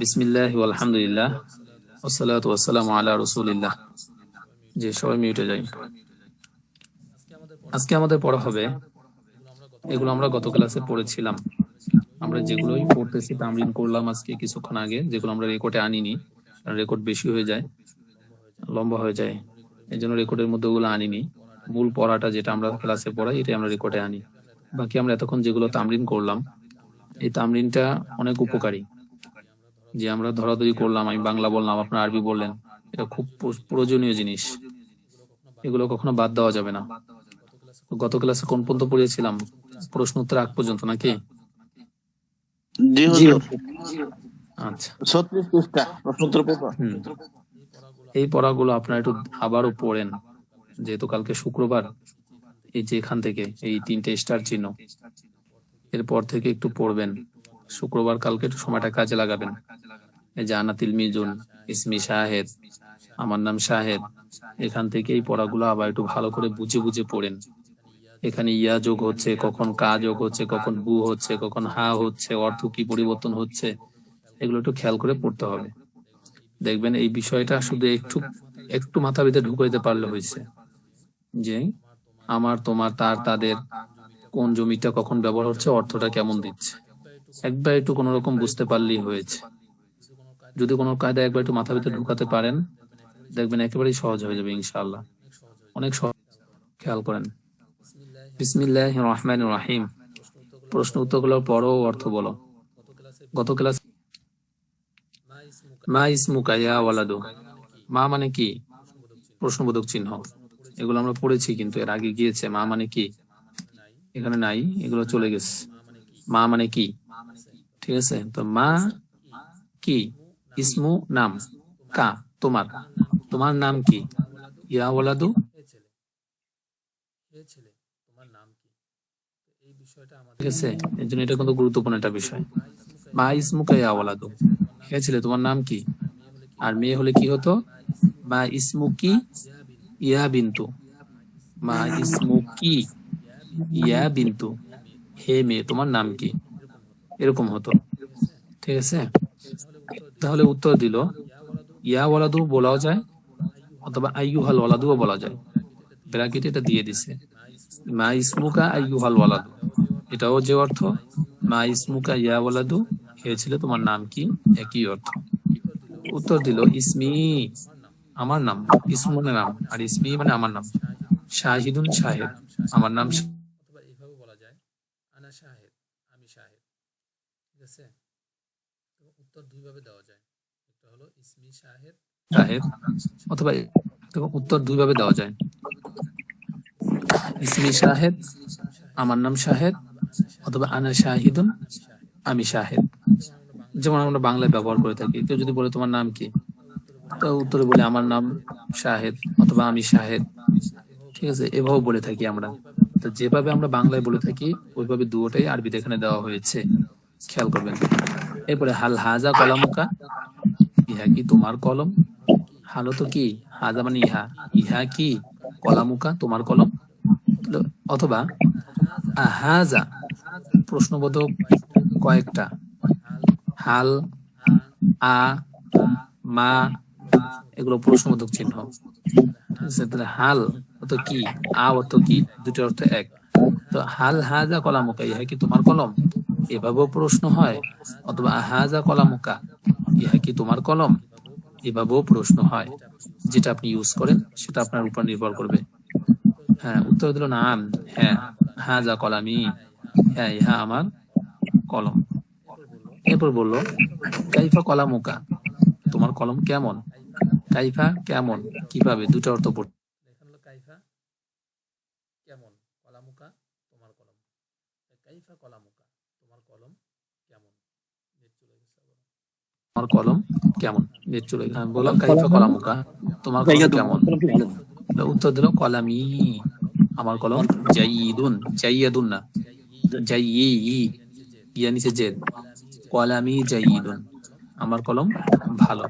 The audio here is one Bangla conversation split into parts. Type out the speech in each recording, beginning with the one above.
বিসমিল্লাহ আলহামদুলিল্লাহ ওসালাত ওয়াসালাম আলা রসুলিল্লাহ। যে সবাই মিউটে যাই। আজকে আমাদের পড়া হবে, এগুলো আমরা গত ক্লাসে পড়েছিলাম। আমরা যেগুলোই পড়তেছি, তামরিন করলাম আজকে কিছুক্ষণ আগে, যেগুলো আমরা রেকর্ডে আনিনি রেকর্ড বেশি হয়ে যায়, লম্বা হয়ে যায় এই জন্য রেকর্ডের মধ্যে ওগুলো আনিনি। মূল পড়াটা যেটা আমরা ক্লাসে পড়াই, এটাই আমরা রেকর্ডে আনি। বাকি আমরা এতক্ষণ যেগুলো তামরিন করলাম, এই তামরিনটা অনেক উপকারী। যে আমরা ধরাধরি করলাম আমি বাংলা বললাম আপনার আরবি বললেন এটা খুব প্রয়োজনীয় জিনিস। এগুলো কখনো বাদ দেওয়া যাবে না। গত ক্লাসে কোন পর্যন্ত পড়িয়েছিলাম? প্রশ্ন উত্তর আগ পর্যন্ত নাকি? আচ্ছা। এই পড়াগুলো আপনারা একটু আবারও পড়েন যেহেতু কালকে শুক্রবার এই যে এখান থেকে এই তিনটে স্টার চিহ্ন। এরপর থেকে একটু পড়বেন। শুক্রবার কালকে একটু সময়টা কাজে লাগাবেন। এই যে আনাতিল মিজুন, ইসমি শাহেদ, আমার নাম শাহেদ, এখান থেকে এই পড়াগুলো আবার একটু ভালো করে বুঝে বুঝে পড়েন। এখানে ইয়া যোগ হচ্ছে, কখন কা যোগ হচ্ছে, কখন বু হচ্ছে, কখন হা হচ্ছে, অর্থ কি পরিবর্তন হচ্ছে, এগুলো একটু খেয়াল করে পড়তে হবে। দেখবেন এই বিষয়টা শুধু একটু একটু মাথা ভিতরে ঢুকে দিতে পারলে হয়েছে। যে আমার, তোমার, তার, তাদের কোন জমিটা কখন ব্যবহার হচ্ছে, অর্থটা কেমন দিচ্ছে। একবার একটু কোন রকম বুঝতে পারলেই হয়েছে। যদি কোনো কায়দা একবার একটু মাথা ভিতরে ঢুকাতে পারেন, দেখবেন একেবারেই সহজ হয়ে যাবে ইনশাআল্লাহ। অনেক সহজ খেয়াল করেন। বিসমিল্লাহ রহমান রাহিম। প্রশ্ন উত্তরগুলোর পরও অর্থ বলো। গত ক্লাস মা ইসমুকা ইয়া ওয়ালাদু। মা মানে কি? প্রশ্নবোধক চিহ্ন। এগুলো আমরা পড়েছি কিন্তু এর আগে গিয়েছে। মা মানে কি? এখানে নাই, এগুলো চলে গেছে। মা মানে কি? ঠিক আছে? তো মা কি? ইসমু নাম? কা? তোমার? তোমার নাম কি? ইয়া ওয়ালাদু? ঠিক আছে? জন্য এটা কিন্তু গুরুত্বপূর্ণ একটা বিষয়। মা ইসমুকা ইয়া ওয়ালাদু? হে ছেলে, তোমার নাম কি? আর মেয়ে হলে কি হতো? মা ইসমুকি ইয়া বিন্তু। মা ইসমুকি ইয়া বিন্তু। হে মেয়ে, তোমার নাম কি? এরকম হতো। ঠিক আছে? তাহলে উত্তর দিল, ইয়া ওয়ালাদু বলাও যায়, অথবা আইয়ুহাল ওয়ালাদুও বলা যায়। ব্র্যাকেট এটা দিয়ে দিছে। মা ইসমুকা আইয়ুহাল ওয়ালাদু। এটাও যে অর্থ? মা ইসমুকা ইয়া ওয়ালাদু হয়েছিল তোমার নাম কি? একই অর্থ। উত্তর দিল, ইসমি, আমার নাম। ইসমু মানে নাম। আর ইসমি মানে আমার নাম। শাহিদুন শাহেদ। আমার নাম শা- অথবা এইভাবে বলা যায় আনা শাহেদ আমি শাহেদ ঠিক আছে তো উত্তর দুইভাবে দেওয়া যায়। একটা হলো ইসমি শাহেদ। শাহেদ। অথবা উত্তর দুইভাবে দেওয়া যায়। ইসমি শাহেদ, আমার নাম শাহেদ, অথবা আনা শাহিদুন, আমি শাহেদ। যেমন আমরা বাংলায় ব্যবহার করে থাকি। কেউ যদি বলে, তোমার নাম কি? তো উত্তরে বলে, আমার নাম শাহেদ, অথবা আমি শাহেদ। ঠিক আছে? এভাবে বলে থাকি আমরা। তো যেভাবে আমরা বাংলায় বলে থাকি, ওইভাবে দুটোটাই আরবিতে এখানে দেওয়া হয়েছে। খেয়াল করবেন। এরপরে হাল হাজা কলামুকা ইহা কি তোমার কলম? হালো তো কি? হাজা মানে ইহা। ইহা কি কলামুকা তোমার কলম? অথবা আহাজা প্রশ্নবোধক কয়েকটা। হাল, আ, মা এগুলো প্রশ্নবোধক চিহ্ন। হাল অর্থ কি? আ অর্থ কি? দুটো অর্থ এক। তো হাল হাজা কলামুকা ইহা কি তোমার কলম? এভাবেও প্রশ্ন হয়, অথবা হাজা কলামুকা, ইহা কি তোমার কলম? এভাবেও প্রশ্ন হয়, যেটা আপনি ইউজ করেন, সেটা আপনার উপর নির্ভর করবে। হ্যাঁ উত্তর দিল না হ্যাঁ হাজা কলামি। হ্যাঁ ইহা আমার কলম। এরপর বলল, কাইফা কলামুকা, তোমার কলম কেমন? কাইফা কেমন? কীভাবে? দুটো অর্থ পড়তে কাইফা কেমন? কলামুকা, তোমার কলম। কাইফা কলামুকা তোমার কলম কেমন নেট চলে গেছে আবার। তোমার কলম কেমন? নেট চলে গেছে। আমি বললাম কাইফা কলামুকা তোমার কলম কেমন? উত্তর দিল কলামি আমার কলম জাইদুন জাইয়াদুন না জাইয়ি ইয়া নিচে জেদ কলামি জাইদুন আমার কলম ভালো।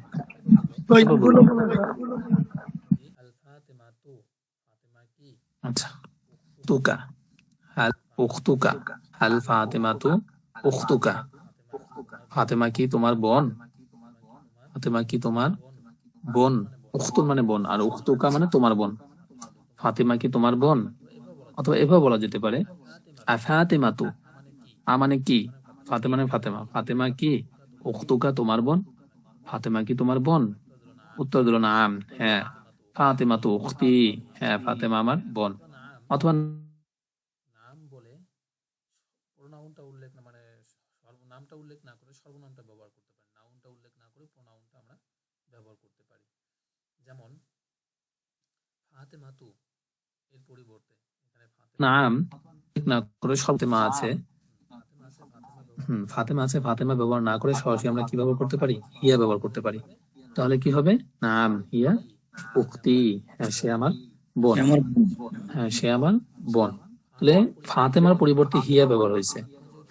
আচ্ছা তুকা হাল উখতুকা হাল ফাতেমা তু উখতুকা ফাতেমা কি তোমার বোন? ফাতেমা কি তোমার বোন? উখতুন মানে বোন, আর উখতুকা মানে তোমার বোন। ফাতেমা কি তোমার বোন? অথবা এভাবে বলা যেতে পারে। আফাতেমা তু আ মানে কি? ফাতেমা মানে ফাতেমা। ফাতেমা কি? উখতুকা তোমার বোন। ফাতেমা কি তোমার বোন? উত্তর দিল না আম হ্যাঁ। ফাতেমা তু উখতি হ্যাঁ ফাতেমা আমার বোন। অথবা নাম বলে প্রোনাউনটা উল্লেখ মানে সর্বনামটা উল্লেখ না করে সর্বনামটা ব্যবহার করতে পারি নাউনটা উল্লেখ না করে প্রোনাউনটা আমরা ব্যবহার করতে পারি যেমন ফাতেমাতু এর পরিবর্তে এখানে নাম না করে আছে। আছে ব্যবহার হুম ফাতেমা আছে ফাতেমা ব্যবহার না করে সরাসরি আমরা কি ব্যবহার করতে পারি? হিয়া ব্যবহার করতে পারি। তাহলে কি হবে? নাম হিয়া উক্তি। হ্যাঁ সে আমার বোন। হ্যাঁ সে আমার বোন। তাহলে ফাতেমার পরিবর্তে হিয়া ব্যবহার হয়েছে।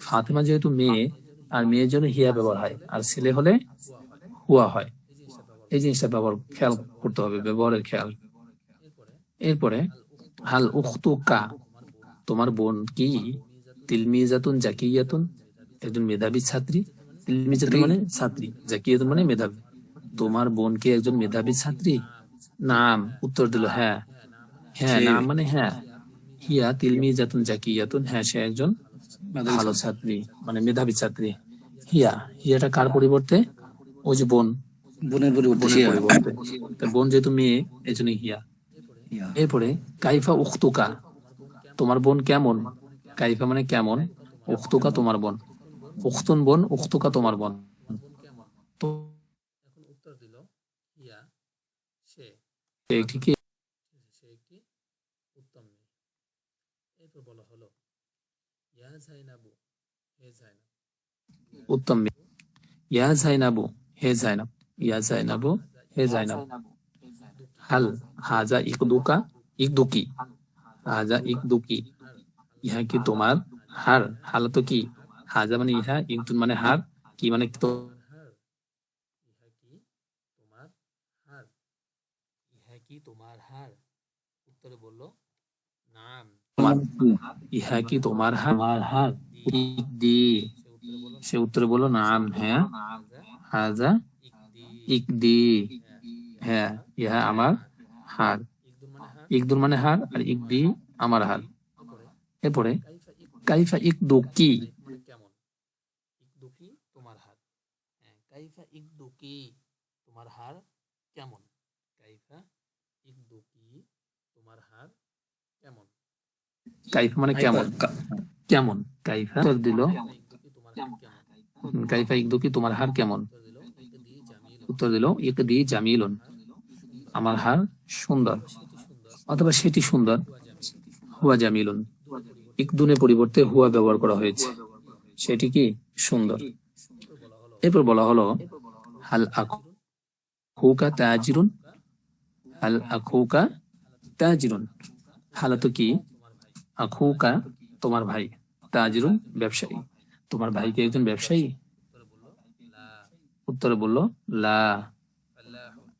ফাতেমা যেহেতু মেয়ে আর মেয়ের জন্য হিয়া ব্যবহার হয়। আর ছেলে হলে হুয়া হয়। এই জিনিসটা ব্যবহার খেয়াল করতে হবে ব্যবহারের খেয়াল। এরপরে এরপরে হাল উখতুকা তোমার বোন কি? তিলমিজাতুন জাকিয়াতুন একজন মেধাবী ছাত্রী। তিলমিজাতুন মানে ছাত্রী জাকিয়াতুন মানে মেধাবী। তোমার বোন কি একজন মেধাবী ছাত্রী? নাম উত্তর দিল হ্যাঁ। হ্যাঁ নাম মানে হ্যাঁ। হিয়া তিলমিজাতুন জাকিয়াতুন হ্যাঁ সে একজন ভালো ছাত্রী মানে মেধাবী ছাত্রী। হিয়া হিয়াটা কার পরিবর্তে? ওই যে বোন। বোনের পরিবর্তে। বোন যেহেতু মেয়ে এই জন্য হিয়া। এরপরে কাইফা উখতুকা। তোমার বোন কেমন? কাইফা মানে কেমন? উখতুকা তোমার বোন। উখতুন বোন উখতুকা তোমার বোন। উত্তর দিল ইয়া সে একটি কি? সে একটি উত্তম মেয়ে এরপর বলা হলো ইয়া জাইনাবু হে জাইনাব উত্তম মেয়ে। ইয়া জাইনাবু হে জাইনাব। ইয়া জাইনাবু হে জাইনাব হাল হাজা ইকদুকা ইকদুকি হাজা ইকদুকি ইহা কি তোমার হার হাল তো কি হাজা মানে ইহা ইকদুন মানে হার কি মানে তো হার ইহা কি তোমার হার ইহা কি তোমার হার উত্তরে বলল নাম তোমার ইহা কি তোমার হার তোমার হার ইকদি সে উত্তরে বলল সে উত্তরে বলল নাম হ্যাঁ হাজা হাজা ইকদি হ্যাঁ ইহা আমার হার। ইকদুর মানে হার আর ইকদি আমার হার। এরপরে কাইফা ইক কাইফা মানে কেমন? তোমার হার কাইফা ইকদুকি তোমার হার কেমন? কাইফা ইকদুকি তোমার হার কেমন? কাইফা মানে কেমন কেমন? কাইফা দিল কাইফা তোমার হার কেমন? উত্তর দিল ইকদি জামিলুন। আমার হার সুন্দর। অথবা সেটি সুন্দর। হুয়া জামিল জামিলুন। ইকদুনের পরিবর্তে হুয়া ব্যবহার করা হয়েছে। সেটি কি সুন্দর? এরপর বলা হলো এরপর বলা হলো হাল আখুকা তাজিরুন। হাল আখুকা তাজিরুন। হালাত কি? আখুকা তোমার ভাই। তাজিরুন ব্যবসায়ী। তোমার ভাই কি একজন ব্যবসায়ী? উত্তরে বলল, লা,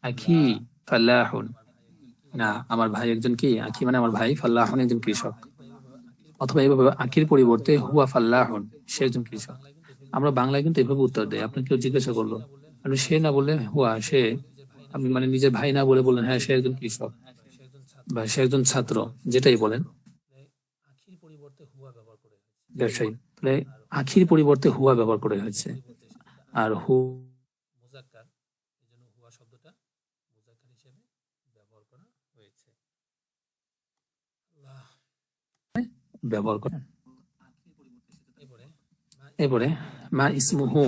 আখি ফাল্লাহুন। না, আমার ভাই একজন কি? আখি মানে আমার ভাই, ফাল্লাহুন একজন কৃষক। অথবা এইভাবে আখির পরিবর্তে হুয়া ফাল্লাহুন, সে একজন কৃষক। আমরা বাংলায় কিন্তু এভাবে উত্তর দেয় আপনি কেউ জিজ্ঞাসা করল সে না বললে হুয়া সে? আপনি মানে নিজের ভাই না বলে বললেন হ্যাঁ সে একজন কৃষক বা সে একজন ছাত্র। যেটাই বলেন। ব্যবসায়ী। তাহলে আখির পরিবর্তে হুয়া ব্যবহার করে হয়েছে। আর হু মুজাক্কার এজন্য হুয়া শব্দটা মুজাক্কার হিসেবে ব্যবহার করা হয়েছে আল্লাহ ব্যবহার করা। এরপরে মা ইসমুহু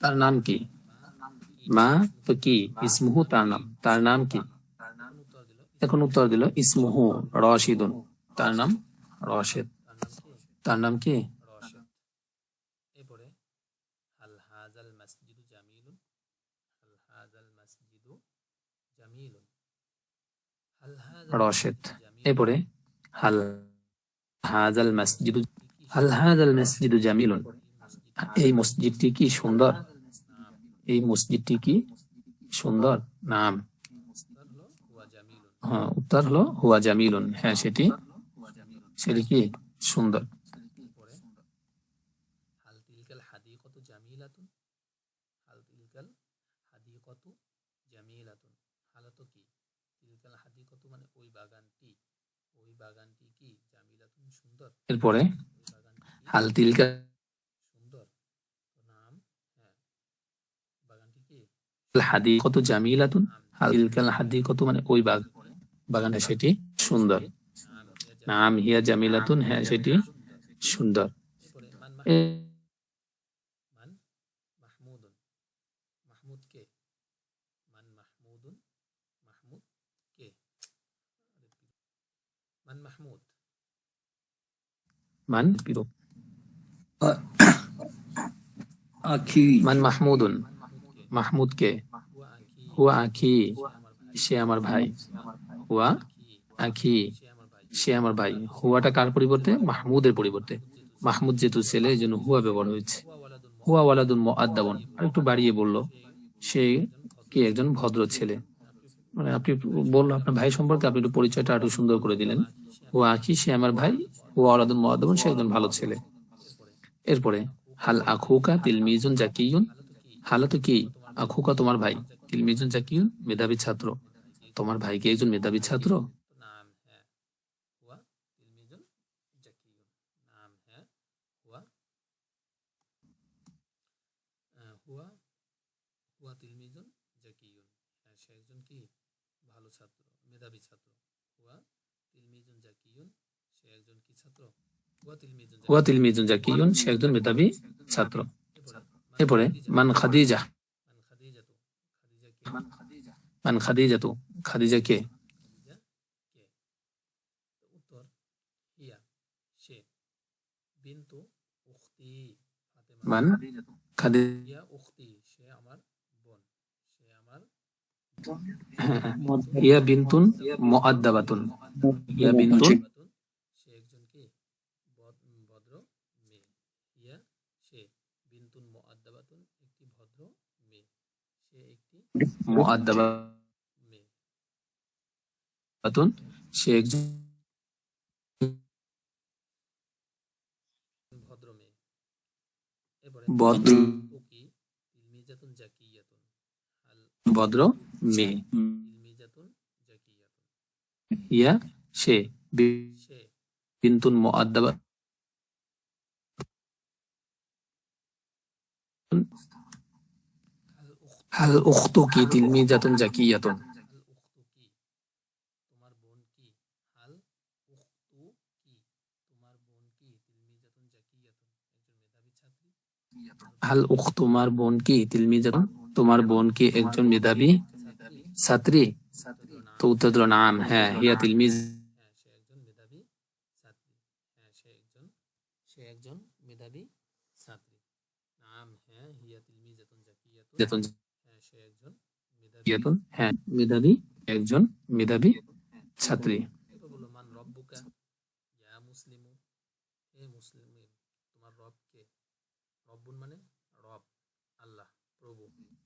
তার নাম কি? মা তো কি? ইসমুহু তার নাম। তার নাম কি? এখন উত্তর দিল ইসমুহু রশিদুন। তার নাম রশেদ। তার নাম কি? রশদ। এরপরে হাল হাজাল মসজিদ আল হাজাল মসজিদ জামিলুন। এই মসজিদটি কি সুন্দর? এই মসজিদটি কি সুন্দর? নাম। হ্যাঁ উত্তর হলো হুয়া জামিলুন। হ্যাঁ সেটি সেটি কি সুন্দর এরপরে হাল তিলকাল হাদিকতু জামিলাতুন হাল তিলকাল হাদিকতু জামিলাতুন হালাতু কি তিলকাল হাদিকতু মানে ওই বাগানটি ওই বাগানটি কি জামিলাতুন সুন্দর এরপরে হাল তিলকা হাদি কত জামিলাতুন। তিলকাল হাদি কত মানে ওই বাগ বাগানে সেটি সুন্দর। নাম হিয়া জামিলাতুন হ্যাঁ সেটি সুন্দর এরপরে মান এ- মান মাহমুদুন মাহমুদ কে মান মাহমুদুন মাহমুদ কে মান মাহমুদ মান আখি মান মাহমুদুন মাহমুদ কে হুয়া আখি সে আমার ভাই হুয়া আখি সে আমার ভাই হুয়াটা কার পরিবর্তে? মাহমুদের পরিবর্তে। মাহমুদ যেহেতু ছেলে এই জন্য হুয়া ব্যবহার হয়েছে। হুয়া ওয়ালাদুন হুয়া ওয়ালাদুন মুআদ্দাবুন আর একটু বাড়িয়ে বলল সে কি? একজন ভদ্র ছেলে। মানে আপনি বলল আপনার ভাই সম্পর্কে, আপনি একটু পরিচয়টা আরও সুন্দর করে দিলেন। ও আখি সে আমার ভাই। ও আলাদুন মহাদবন সে একজন ভালো ছেলে। এরপরে, হাল আখুকা তিলমিজুন জাকিউন হালা তো কি? আখুকা তোমার ভাই। তিলমিজুন জাকিউন মেধাবী ছাত্র। তোমার ভাই কি একজন মেধাবী ছাত্র? হুয়া তিলমিজুন জাকিয়ুন সে একজন মেধাবী ছাত্র। এরপরে, মান খাদিজা। মান খাদিজা খাদিজাতু। খাদিজা কে? খাদিজা তো মান খাদি সে আমার বোন সে আমার হিয়া বিনতুন মুআদ্দাবাতুন। হিয়া বিনতুন বাতুন সে একজন কি বদ- ভদ্র মেয়ে হিয়া সে বিন্তুন মুআদ্দাবাতুন একটি ভদ্র মেয়ে সে একটি মুআদ্দাবাতুন সে একজন ভদ্র মেয়ে ভদ্র ভদ্র মেয়ে। তিলমিজাতুন সে বিনতুন হাল উখতু কি কি তিলমিজাতুন জাকিয়াতুন হাল উখ তোমার বোন কি তিলমিজাতুন তোমার বোন কি একজন মেধাবী? ছাত্রী? তো উত্তর দিল নাম হ্যাঁ হিয়া তিলমিজ একজন মেধাবী ছাত্রী নাম হ্যাঁ হিয়া তিলমিজাতুন জাকিয়াতুন জাতুন হ্যাঁ সে একজন হ্যাঁ মেধাবী, একজন মেধাবী ছাত্রী।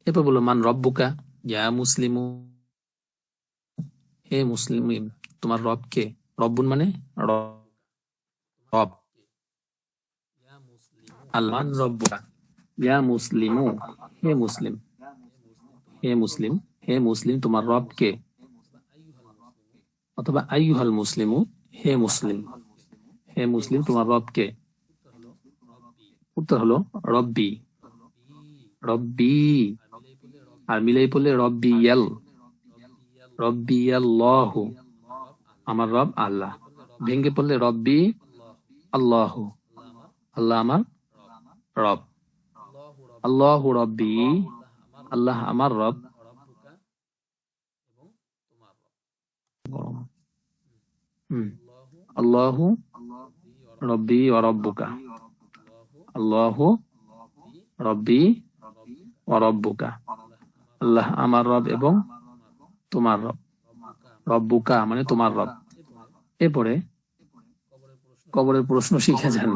এরপর মান রব্বুকা, ইয়া মুসলিমু হে মুসলিম তোমার রব কে রব্বুন মানে রব। আল্লাহ রব্বুকা, ইয়া মুসলিমু, হে মুসলিমু, হে মুসলিম। হে মুসলিম, তোমার রব কে অথবা আইয়ুহাল মুসলিমু, হে মুসলিম হে মুসলিম, তোমার রব কে উত্তর হলো রব্বি। রব্বি। আর মিলাই পড়লে রব্বি ইয়াল রব্বি আল্লাহ আমার রব আল্লাহ। ভেঙ্গে পড়লে রব্বি আল্লাহ। আল্লাহ আমার রব। আল্লাহ রব্বি। আল্লাহ আমার রব রব্বুকা এবং তোমার রব হুম আল্লাহু রব্বি ওয়া রব্বি ওয়া রব্বুকা। আল্লাহু রব্বি রব্বি রব্বুকা ওয়া রব্বুকা। আল্লাহ আমার রব এবং তোমার রব। রব্বুকা মানে তোমার রব। এরপরে কবরের প্রশ্ন শিখে যান।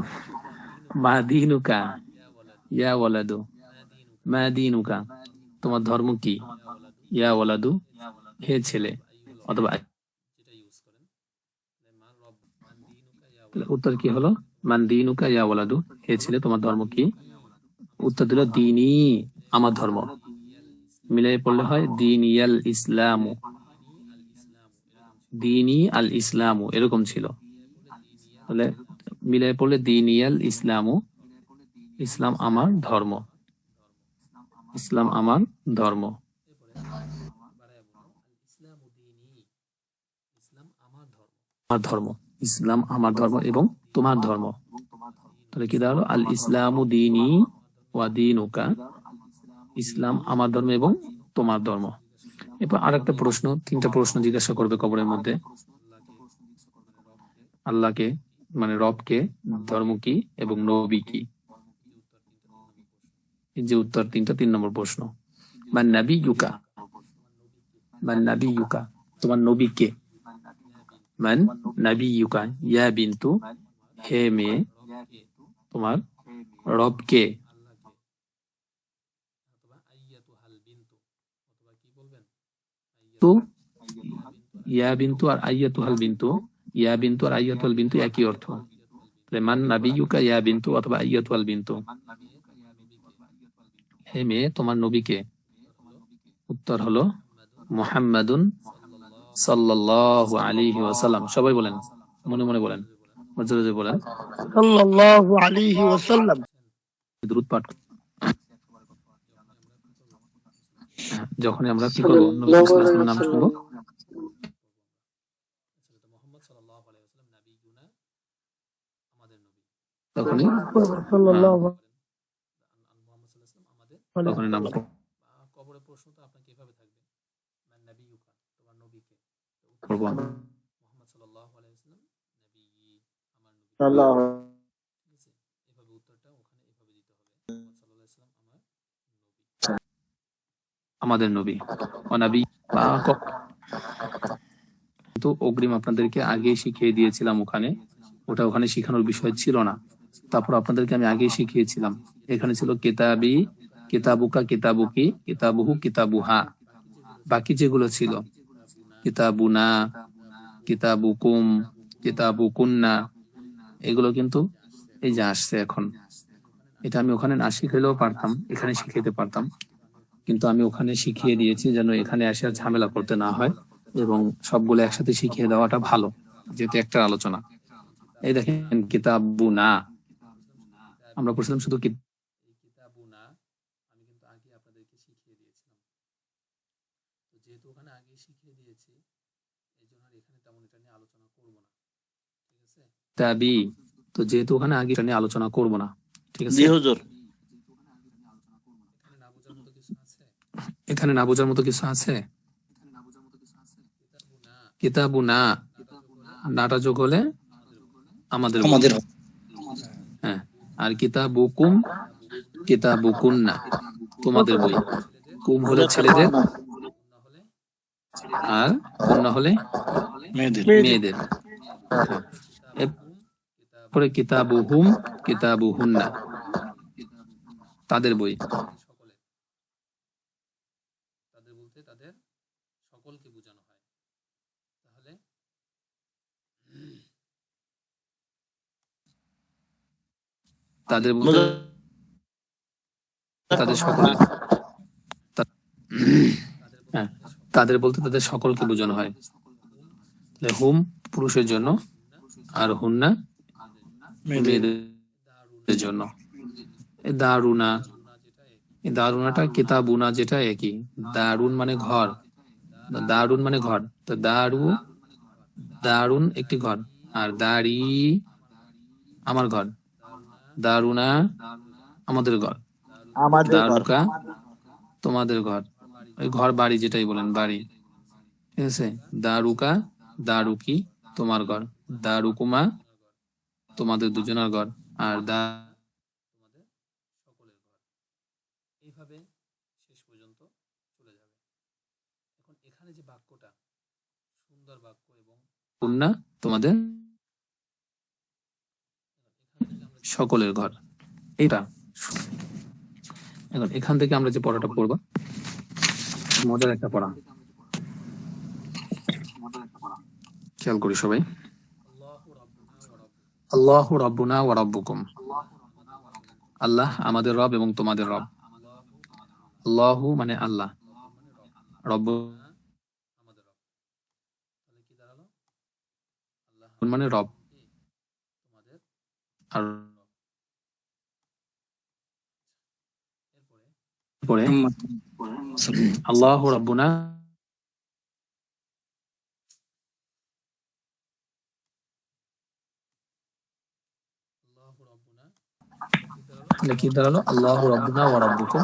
মা দিনুকা, ইয়া ওয়ালাদ। মা দিনুকা, তোমার ধর্ম কি? ইয়া ওয়ালাদু, হে ছেলে, অথবা যেটা ইউজ করেন মান রব মান দিনুকা ইয়া ওয়ালাদ উত্তর কি হলো? মান দিনুকা ইয়া ওয়ালাদু। হে ছেলে তোমার ধর্ম কি? উত্তর দিল, দিনই আমার ধর্ম। মিলাই পড়লে হয়, দিনিয়াল ইসলামু। দিনী আল ইসলামু, এরকম ছিল। তাহলে মিলাই পড়লে, দিনিয়াল ইসলামু। ইসলাম ইসলাম আমার ধর্ম। ইসলাম আমার ধর্ম। আমার ধর্ম। ইসলাম আমার ধর্ম এবং তোমার ধর্ম। তাহলে কি দাঁড়াল? আল ইসলামু দিনী ওয়া দিনুকা। ইসলাম আমার ধর্ম এবং তোমার ধর্ম। এরপর আর একটা প্রশ্ন, তিনটা প্রশ্ন জিজ্ঞাসা করবে কবরের মধ্যে। আল্লাহকে মানে রবকে, ধর্ম কি এবং নবী কি? যে উত্তর, তিনটা, তিন নম্বর প্রশ্ন। বা নাবি ইউকা বা নাবি ইউকা তোমার নবী কে? মান নাবি ইউকা ইয়া বিন্তু, হে মেয়ে, তোমার রব কে অথবা আইয়াতু হাল বিন্তু অথবা কি বলবেন তো ইয়া বিন্তু আর আইয়াতু হাল বিন্তু, ইয়া বিন্তু আর আইয়াতু হাল বিন্তু একই অর্থ। মান নাবি ইউকা ইয়া বিন্তু অথবা আইয়াতু হাল বিন্তু। হে মেয়ে, তোমার নবীকে। উত্তর হলো মুহাম্মাদুন সাল্লাল্লাহু আলাইহি ওয়াসাল্লাম। সবাই বলেন মনে মনে বলেন বলেন। সাল্লাল্লাহু আলাইহি ওয়াসাল্লাম। দ্রুত পাঠ। হ্যাঁ, আমরা কি করব? নবী সাল্লাল্লাহু নাম শুনব? মোহাম্মদ সাল্লাল্লাহু আলাইহি ওয়াসাল্লাম। নবী তখনই তখনই নাম বা কবরের প্রশ্ন তো আপনাকে এভাবে থাকবে মান নবিয়ুকা তোমার নবীকে তো উত্তর করব আমরা মোহাম্মদ সাল্লাল্লাহু আলাইহি ওয়াসাল্লাম নবী আমার নবী সাল্লাল্লাহু ঠিক আছে এভাবে উত্তরটা ওখানে এভাবে দিতে হবে মোহাম্মদ সাল্লাল্লাহু আলাইহি ওয়াসাল্লাম আমার আমাদের নবী অনাবি কিন্তু অগ্রিম আপনাদেরকে আগেই শিখিয়ে দিয়েছিলাম ওখানে। ওটা ওখানে শিখানোর বিষয় ছিল না। তারপর আপনাদেরকে আমি আগেই শিখিয়েছিলাম। এখানে ছিল কেতাবি কেতাবুকা কেতাবুকি কেতাবুহু কেতাবুহা। বাকি যেগুলো ছিল। কিতাবুনা, কিতাবুকুম, কিতাবুকুন্না, এগুলো কিন্তু এই যে আসছে এখন। এটা আমি ওখানে না শিখাইলেও পারতাম, এখানে শিখাইতে পারতাম। কিন্তু আমি ওখানে শিখিয়ে দিয়েছি যেন এখানে এসে ঝামেলা করতে না হয় এবং সবগুলো একসাথে শিখিয়ে দেওয়াটা ভালো, যেহেতু একটা আলোচনা। এই দেখেন কিতাবু না আমরা পড়ছিলাম শুধু কি- এই কিতাবুনা আমি কিন্তু আগে আপনাদেরকে শিখিয়ে দিয়েছিলাম তো যেহেতু ওখানে আগে শিখিয়ে দিয়েছি এই জন্য আর এখানে তেমন এটা নিয়ে আলোচনা করব না ঠিক কিতাবি। তো যেহেতু ওখানে আগে নিয়ে আলোচনা করব না ঠিক আছে? হুজুর। এখানে না বোঝার মতো কিছু আছে? কিতাবু না। নাটা যোগ হলে আমাদের। আমাদের হ্যাঁ আর কিতাবুকুম কিতাবুকুন না তোমাদের বই। কুম হলে ছেলেদের আর কন্যা হলে মেয়েদের। মেয়েদের। কিতাবুকুম কিতাব এরপরে কিতাবুহুম কিতাবুহুন্না তাদের বই। তাদের বলতে তাদের সকলকে বোঝানো হয়। তাহলে তাদের তাদের সকলে হ্যাঁ তাদের বলতে তাদের সকলকে বোঝানো হয়। হুম পুরুষের জন্য আর হুন্না মেয়েদের জন্য। এ দারুনা দারুনাটা কিতাবুনা যেটা একই। দারুণ মানে ঘর। দারুণ মানে ঘর। তো দারু দারুণ একটি ঘর। আর দাড়ি আমার ঘর। দারুনা আমাদের ঘর। আমাদের ঘর। দারুকা তোমাদের ঘর। ওই ঘর বাড়ি যেটাই বলেন বাড়ি। ঠিক আছে? দারুকা দারুকি তোমার ঘর। দারুকুমা তোমাদের দুজনের ঘর আর দা তোমাদের সকলের ঘর এইভাবে শেষ পর্যন্ত চলে যাবে। এখন এখানে যে বাক্যটা সুন্দর বাক্য এবং কন্যা তোমাদের সকলের ঘর এটা এখন এখান থেকে আমরা যে পড়াটা পড়ব মজার একটা পড়া। খেয়াল করি সবাই। আল্লাহু রাব্বুনা ওয়া রাব্বুকুম। আল্লাহ আমাদের রব এবং তোমাদের রব। আল্লাহু মানে আল্লাহ। রব্ব রব মানে রব। আর আল্লাহ রব্বুনা আল্লাহ রব্বুনা তাহলে দাঁড়াল, আল্লাহ রব্বুনা ওয়া রব্বুকুম।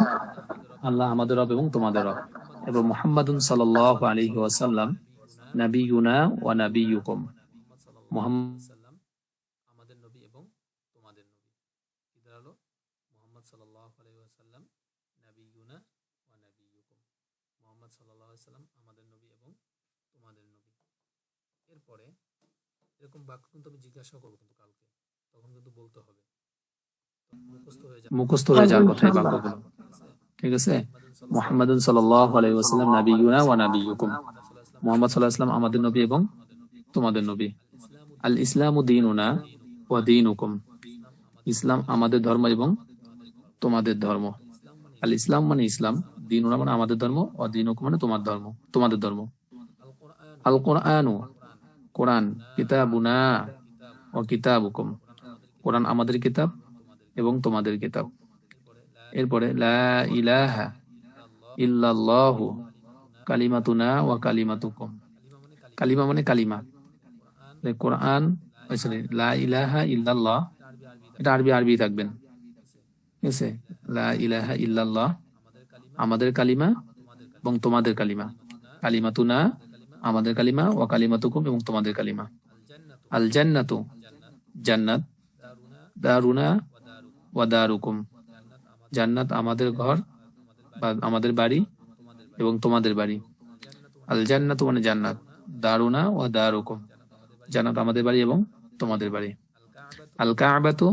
আল্লাহ আমাদের রব এবং তোমাদের রব। এবং মুহাম্মাদুন সাল্লাল্লাহু আলাইহি ওয়াসাল্লাম, নাবিয়ুনা ওয়া নাবিয়ুকুম। এরপরে এরকম বাক্য কিন্তু আমি জিজ্ঞাসা করব কিন্তু কালকে। তখন কিন্তু বলতে হবে। মুখস্থ হয়ে যাওয়ার কথা এই বাক্যগুলো ঠিক আছে? ওয়াসাল্লাম ওয়া মুহাম্মদ সাল্লাল্লাহু আলাইহি ওয়াসাল্লাম আমাদের নবী এবং তোমাদের নবী। আল ইসলামু দীনুনা ওয়া দীনুকুম। ইসলাম আমাদের ধর্ম এবং তোমাদের ধর্ম। আল ইসলাম মানে ইসলাম দিনুনা মানে আমাদের ধর্ম ও দিনুকুম মানে তোমার ধর্ম তোমাদের ধর্ম। আল কোরআনু কোরআন কিতাবুনা ও কিতাবুকুম। কোরআন আমাদের কিতাব এবং তোমাদেরকে কিতাব এরপরে, লা ইলাহা ইল্লাল্লাহু কালিমাতুনা ওয়া কালিমাতুকুম। কালিমা মানে কালিমা। কোরআন লা ইলাহা ইল্লাল্লাহ, এটা আরবি আরবি থাকবেন। ঠিক আছে? লা ইলাহা ইল্লাল্লাহ, আমাদের কালিমা এবং তোমাদের কালিমা। কালিমাতুনা, আমাদের কালিমা, ওয়া কালিমাতুকুম এবং তোমাদের কালিমা। আল জান্নাতু, জান্নাত, দারুনা ওয়া দারুকুম। জান্নাত আমাদের ঘর বা আমাদের বাড়ি এবং তোমাদের বাড়ি। আল জান্নাতু মানে জান্নাত। দারুনা ওয়া দারুকুম। জান্নাত আমাদের বাড়ি এবং তোমাদের বাড়ি। আল কাবাতু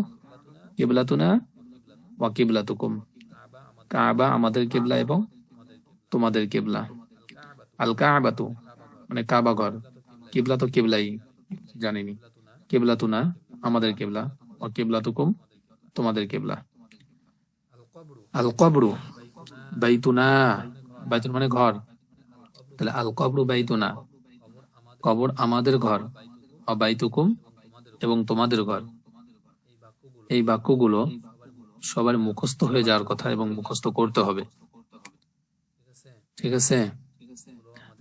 কিবলাতুনা ওয়া কিবলাতুকুম। কাবা আমাদের কিবলা এবং তোমাদের কিবলা। আল কাবাতু মানে কাবা ঘর। কিবলা তো কিবলাই, জানিনি। কিবলাতুনা আমাদের কিবলা। ও কিবলাতুকুম তোমাদের কেবলা? আল কবরু বাইতুনা। বাইতুন মানে ঘর। তাহলে আল কবরু বাইতুনা। কবর আমাদের ঘর। অবাইতুকুম এবং তোমাদের ঘর। এই বাক্যগুলো সবার মুখস্থ হয়ে যাওয়ার কথা এবং মুখস্থ করতে হবে। ঠিক আছে?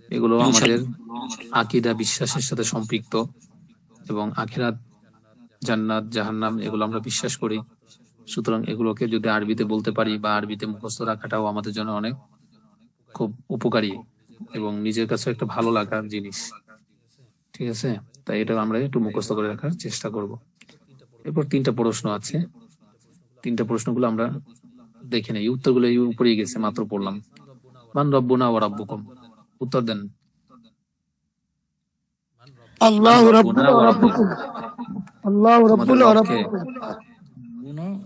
এগুলো আমাদের আকিদা বিশ্বাসের সাথে সম্পৃক্ত এবং আখিরাত জান্নাত জাহান্নাম এগুলো আমরা বিশ্বাস করি। সুতরাং এগুলোকে যদি আরবিতে বলতে পারি বা আরবিতে মুখস্থ রাখাটাও আমাদের জন্য অনেক খুব উপকারী এবং নিজের কাছে একটা ভালো লাগার জিনিস। ঠিক আছে? তাই এটা আমরা একটু মুখস্থ করে রাখার চেষ্টা করব। এরপর তিনটা প্রশ্ন আছে। তিনটা প্রশ্নগুলো আমরা দেখে নেই। উত্তরগুলো এই উপরেই গেছে মাত্র পড়লাম। মান রব্বুনা ওয়া রাব্বুকুম। উত্তর দেন। আল্লাহ রব্বুনা ওয়া রাব্বুকুম। আল্লাহ রব্বুনা ওয়া রাব্বুকুম।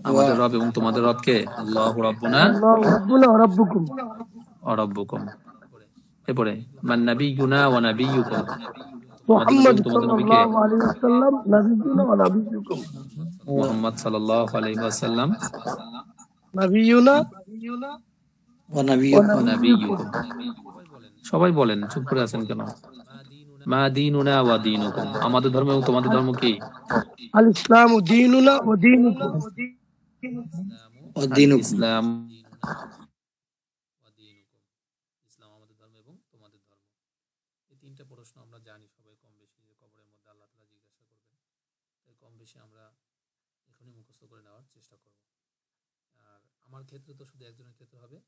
আমাদের রব এবং তোমাদের রবকে আল্লাহ রব্বুনা আল্লাহ রব্বুনা ওয়া রাব্বুকুম। ওয়া রাব্বুকুম। এরপরে মান নাবিয়ুনা ওয়া নাবিয়ুকুম। মুহাম্মদ তোমাদের সাল্লাল্লাহু আলাইহি ওয়াসাল্লাম নাবিয়ুনা ওয়া নাবিয়ুকুম। মুহাম্মদ সাল্লাল্লাহু আলাইহি ওয়াসাল্লাম। নাবিয়ুনা ওয়া নাবিয়ুকুম। সবাই বলেন চুপ করে আছেন কেন? মা দীনুনা ওয়া দীনুকুম। আমাদের ধর্ম এবং তোমাদের ধর্ম কি? আল ইসলামু দীনুনা ওয়া দীনুকুম। ইসলাম। আমাদের ধর্ম এবং তোমাদের ধর্ম। এই তিনটা প্রশ্ন আমরা জানি সবাই কম বেশি যে কবরের মধ্যে আল্লাহ তাআলা জিজ্ঞাসা করবেন। তাই কম বেশি আমরা এখনই মুখস্থ করে নেওয়ার চেষ্টা করব। আর আমার ক্ষেত্রে তো শুধু একজনের ক্ষেত্রে হবে।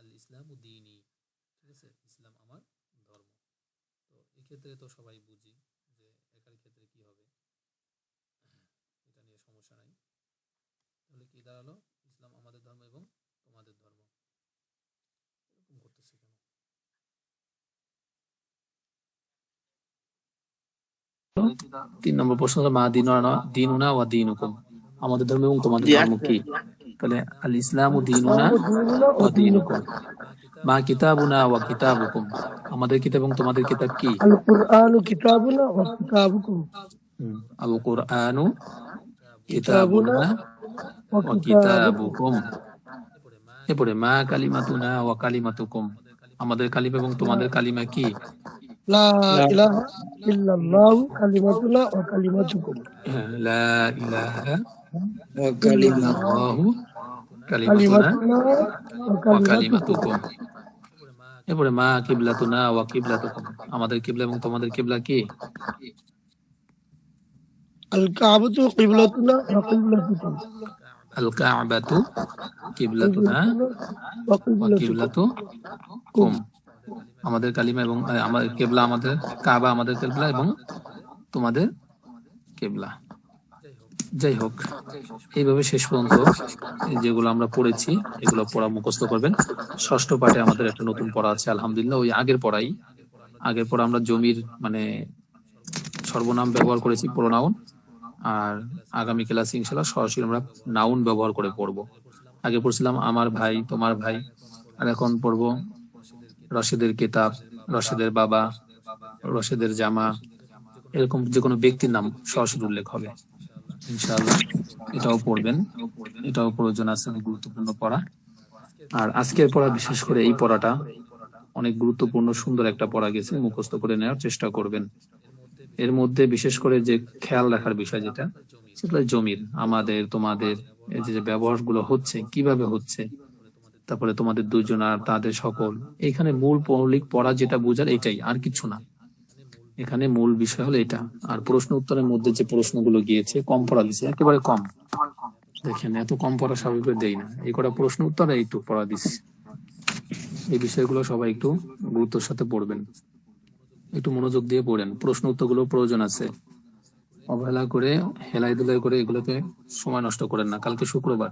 আল ইসলাম ও দিনই ঠিক আছে ইসলাম আমার ধর্ম তো এক্ষেত্রে তো সবাই বুঝি যে একার ক্ষেত্রে কি হবে। এটা নিয়ে সমস্যা নাই। তাহলে কি দাঁড়াল? ইসলাম আমাদের ধর্ম এবং তোমাদের ধর্ম। এরকম করতেছে কেন? তিন নম্বর প্রশ্ন হলো মা দিনুনা দিনুনা ওয়া দীনুকুম। আমাদের ধর্ম এবং তোমাদের ধর্ম কি? kalian al Islamu dinuna wa dinukum মা কিতাবুনা ওয়া কিতাবুকুম আমাদের কিতাব এবং তোমাদের কিতাব কি আল কুরআনু কিতাবুনা ওয়া কিতাবুকুম আল কুরআনু কিতাবুনা ওয়া কিতাবুকুম এরপরে মা কালিমাতুনা ওয়া কালিমাতুকুম আমাদের কালিমা এবং তোমাদের কালিমা কি লা ইলাহা ইল্লাল্লাহ কালিমাতুনা ওয়া কালিমাতুকুম লা ইলাহা ওয়া কালিমাতুহু কালিমাতুনা ওয়া কালিমাতুকুম এরপরে মা কিবলাতুনা ওয়া কিবলাতুকুম আমাদের কিবলা এবং তোমাদের কিবলা কি? আল কাবাতু কিবলাতুনা ওয়া কিবলাতুকুম আল কাবাতু কিবলাতুনা ওয়া ওয়া কিবলাতুকুম কিবলাতুকুম আমাদের কালিমা এবং আমাদের কেবলা আমাদের কাবা আমাদের কেবলা এবং তোমাদের কেবলা। যাই হোক, এইভাবে শেষ পর্যন্ত যেগুলো আমরা পড়েছি, এগুলো পড়া মুখস্থ করবেন। ষষ্ঠ পাঠে আমাদের একটা নতুন পড়া আছে, আলহামদুলিল্লাহ। ওই আগের পড়াই। আগের পড়া আমরা জমির মানে সর্বনাম ব্যবহার করেছি প্রোনাউন আর আগামী ক্লাসে ইনশাল্লাহ সরাসরি আমরা নাউন ব্যবহার করে পড়ব। আগে পড়ছিলাম আমার ভাই, তোমার ভাই, আর এখন পড়ব রশেদের কিতাব, রশেদের বাবা, রশেদের জামা, এরকম যে কোনো ব্যক্তির নাম সরাসরি উল্লেখ হবে। ইনশাআল্লাহ এটাও পড়বেন। এটাও প্রয়োজন আছে, অনেক গুরুত্বপূর্ণ পড়া। আর আজকের পড়া, বিশেষ করে এই পড়াটা, অনেক গুরুত্বপূর্ণ, সুন্দর একটা পড়া গেছে, মুখস্থ করে নেওয়ার চেষ্টা করবেন। এর মধ্যে বিশেষ করে যে খেয়াল রাখার বিষয় যেটা, সেটা জমির, আমাদের, তোমাদের যে যে ব্যবহারগুলো হচ্ছে, কীভাবে হচ্ছে, তারপরে তোমাদের দুজন আর তাদের সকল। এখানে মূল মৌলিক পড়া যেটা বোঝার, এটাই, আর কিছু না। এখানে মূল বিষয় হলো এটা। আর প্রশ্ন উত্তরের মধ্যে যে প্রশ্নগুলো গিয়েছে, কম পড়া দিছে, একেবারে কম। দেখেন, এত কম পড়া স্বাভাবিক দেই না। এই কটা প্রশ্ন উত্তর একটু পড়া দিচ্ছি এই বিষয়গুলো সবাই একটু গুরুত্বের সাথে পড়বেন। একটু মনোযোগ দিয়ে পড়েন। প্রশ্ন উত্তরগুলো প্রয়োজন আছে। অবহেলা করে, হেলাই দুলাই করে এগুলোতে সময় নষ্ট করেন না। কালকে শুক্রবার।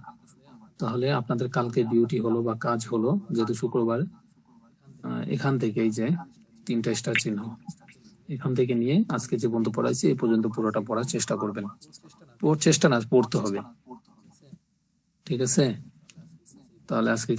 তাহলে আপনাদের কালকে ডিউটি হলো বা কাজ হলো, যেহেতু শুক্রবার এখান থেকে এই যে তিনটা স্টার চিহ্ন। এখান থেকে নিয়ে আজকে যে বন্ধু পড়াইছি এই পর্যন্ত পুরোটা পড়ার চেষ্টা করবেন। ওর চেষ্টা না, পড়তে হবে। ঠিক আছে? তাহলে আজকে